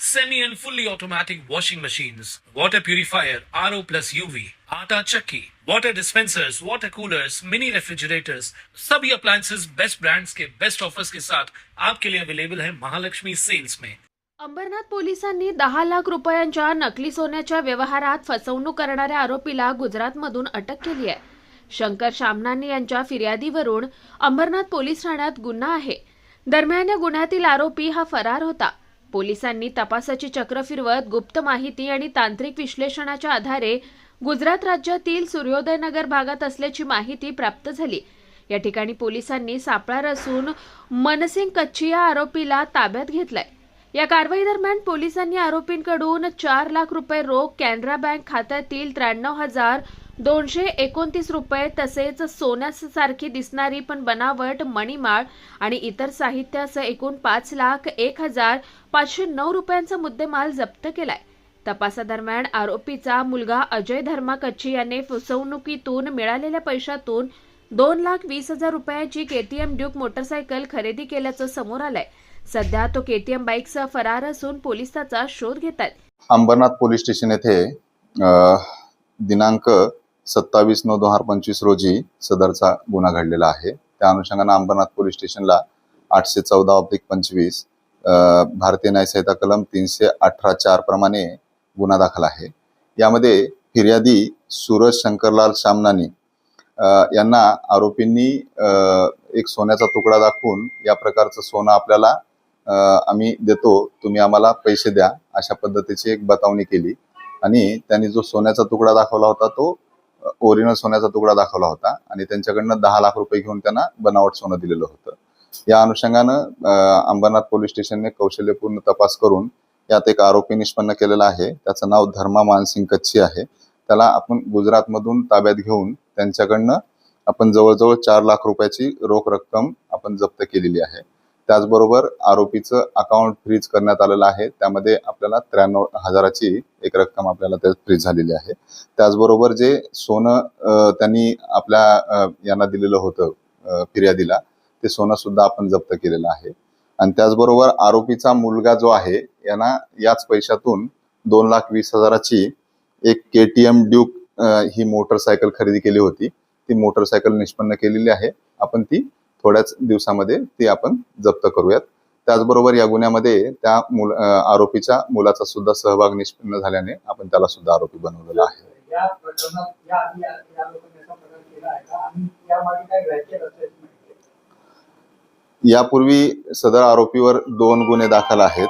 semi and fully automatic washing machines, water purifier, RO plus UV, आटा चक्की, water dispensers, water coolers, mini refrigerators, सभी appliances best brands के best offers के साथ आपके लिए अवेलेबल है महालक्ष्मी सेल्स में अंबरनाथ पोलिसांनी दहा लाख रुपयांच्या नकली सोन्याच्या व्यवहारात फसवणूक करणाऱ्या आरोपीला गुजरातमधून अटक केली आहे. शंकर शामनानी यांच्या फिर्यादीवरून अंबरनाथ पोलीस ठाण्यात गुन्हा आहे. दरम्यान या गुन्ह्यातील आरोपी हा फरार होता. पोलिसांनी तपासाची चक्र फिरवत गुप्त माहिती आणि तांत्रिक विश्लेषणाच्या आधारे गुजरात राज्यातील सूर्योदयनगर भागात असल्याची माहिती प्राप्त झाली. या ठिकाणी पोलिसांनी सापळा रचून मनसिंग कच्ची या आरोपीला ताब्यात घेतलाय. या कारवाई दरम्यान पोलिसांनी आरोपींकडून चार लाख रुपये रोख कॅनरा बँक खात्यातील त्र्याण्णव हजार दोनशे एकोणतीस रुपये तसेच सोन्यासारखी दिसणारी पण बनावट मणिमाळ आणि इतर साहित्यासह एकूण पाच लाख एक हजार पाचशे नऊ रुपयांचा मुद्देमाल जप्त केलाय. तपासादरम्यान आरोपीचा मुलगा अजय धर्मा कच्ची याने फसवणुकीतून मिळालेल्या पैशातून दोन लाख वीस हजार रुपयांची केटीएम ड्यूक मोटरसायकल खरेदी केल्याचं समोर आलंय. सध्या तो केटीएम बाईकसह फरार असून पोलीस त्याचा शोध घेत आहेत अंबरनाथ पोलीस स्टेशन येथे दिनांक सत्तावीस नऊ दोन हजार पंचवीस रोजी सदरचा गुन्हा घडलेला आहे. त्या अनुषंगानं अंबरनाथ पोलीस स्टेशनला आठशे चौदा ऑब्लिक पंचवीस भारतीय न्यायसंहिता कलम तीनशे अठरा चार प्रमाणे गुन्हा दाखल आहे. यामध्ये फिर्यादी सूरज शंकरलाल शामनानी यांना आरोपींनी एक सोन्याचा तुकडा दाखवून या प्रकारचं सोनं आपल्याला आम्ही देतो तुम्ही आम्हाला पैसे द्या अशा पद्धतीची एक बतावणी केली. आणि त्यांनी जो सोन्याचा तुकडा दाखवला होता तो ओरिजिनल सोन्याचा तुकडा दाखवला होता आणि त्यांच्याकडनं दहा लाख रुपये घेऊन त्यांना बनावट सोनं दिलेलं होतं. या अनुषंगानं अंबरनाथ पोलीस स्टेशनने कौशल्यपूर्ण तपास करून यात एक आरोपी निष्पन्न केलेला आहे. त्याचं नाव धर्मा मानसिंग कच्छी आहे. त्याला आपण गुजरातमधून ताब्यात घेऊन त्यांच्याकडनं आपण जवळजवळ चार लाख रुपयाची रोख रक्कम आपण जप्त केलेली आहे. त्याचबरोबर आरोपीचं अकाउंट फ्रीज करण्यात आलेलं आहे. त्यामध्ये आपल्याला त्र्याण्णव हजाराची एक रक्कम आपल्याला त्यात फ्रीज झालेली आहे. त्याचबरोबर जे सोनं त्यांनी आपल्या यांना दिलेलं होतं फिर्यादीला ते सोनं सुद्धा आपण जप्त केलेलं आहे. आणि त्याचबरोबर आरोपीचा मुलगा जो आहे यांना याच पैशातून दोन लाख वीस हजाराची एक के टी एम ड्यूक ही मोटरसायकल खरेदी केली होती. ती मोटरसायकल निष्पन्न केलेली आहे. आपण ती थोड्याच दिवसामध्ये ती आपण जप्त करूयात. त्याचबरोबर या गुन्ह्यामध्ये त्या मुल आरोपीच्या मुलाचा सुद्धा सहभाग निष्पन्न झाल्याने आपण त्याला सुद्धा आरोपी बनवलेला आहे. यापूर्वी सदर आरोपीवर दोन गुन्हे दाखल आहेत.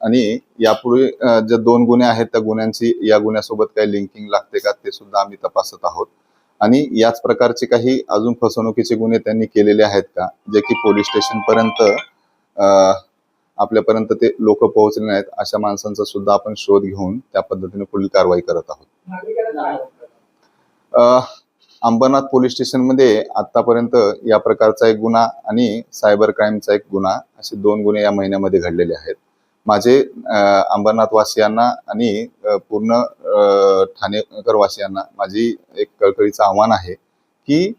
आणि यापूर्वी जे दोन गुन्हे आहेत त्या गुन्ह्यांची या गुन्ह्यासोबत काही लिंकिंग लागते का ते सुद्धा आम्ही तपासत आहोत. आणि याच प्रकारचे काही अजून फसवणुकीचे गुन्हे त्यांनी केलेले आहेत का? जे की पोलीस स्टेशन पर्यंत आपल्यापर्यंत ते लोक पोहोचले नाहीत अशा माणसांचा सुद्धा आपण शोध घेऊन त्या पद्धतीने पुढील कारवाई करत आहोत. अंबरनाथ पोलीस स्टेशनमध्ये आतापर्यंत या प्रकारचा एक गुन्हा आणि सायबर क्राईमचा एक गुन्हा असे दोन गुन्हे या महिन्यामध्ये घडलेले आहेत. माझे अंबरनाथ वासियांना आणि पूर्ण ठाणेकरवासियांना ठाणेकर वासियांना माझी एक कळकळीचं आव्हान आहे की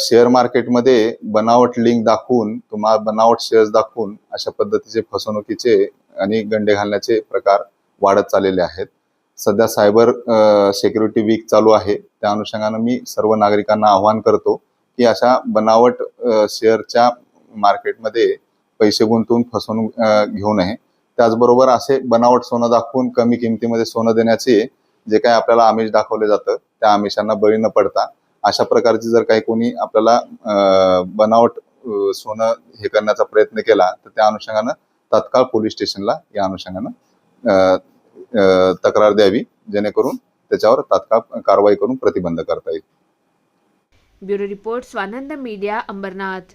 शेअर मार्केटमध्ये बनावट लिंक दाखवून तुम्हाला बनावट शेअर्स दाखवून अशा पद्धतीचे फसवणुकीचे आणि गंडे घालण्याचे प्रकार वाढत चाललेले आहेत. सध्या सायबर सेक्युरिटी वीक चालू आहे. त्या अनुषंगानं मी सर्व नागरिकांना आवाहन करतो की अशा बनावट शेअरच्या मार्केटमध्ये पैसे गुंतवून फसवणूक घेऊ नये. त्याचबरोबर असे बनावट सोनं दाखवून कमी किमतीमध्ये सोनं देण्याचे जे काही आपल्याला आमिष दाखवले जातं त्या आमिषांना बळी न पडता अशा प्रकारची जर काही कोणी आपल्याला बनावट सोनं हे करण्याचा प्रयत्न केला तर त्या अनुषंगानं तत्काळ पोलीस स्टेशनला या अनुषंगानं तक्रार द्यावी जेणेकरून त्याच्यावर तात्काळ कारवाई करून प्रतिबंध करता येईल. Bureau report Swanand media Ambernath.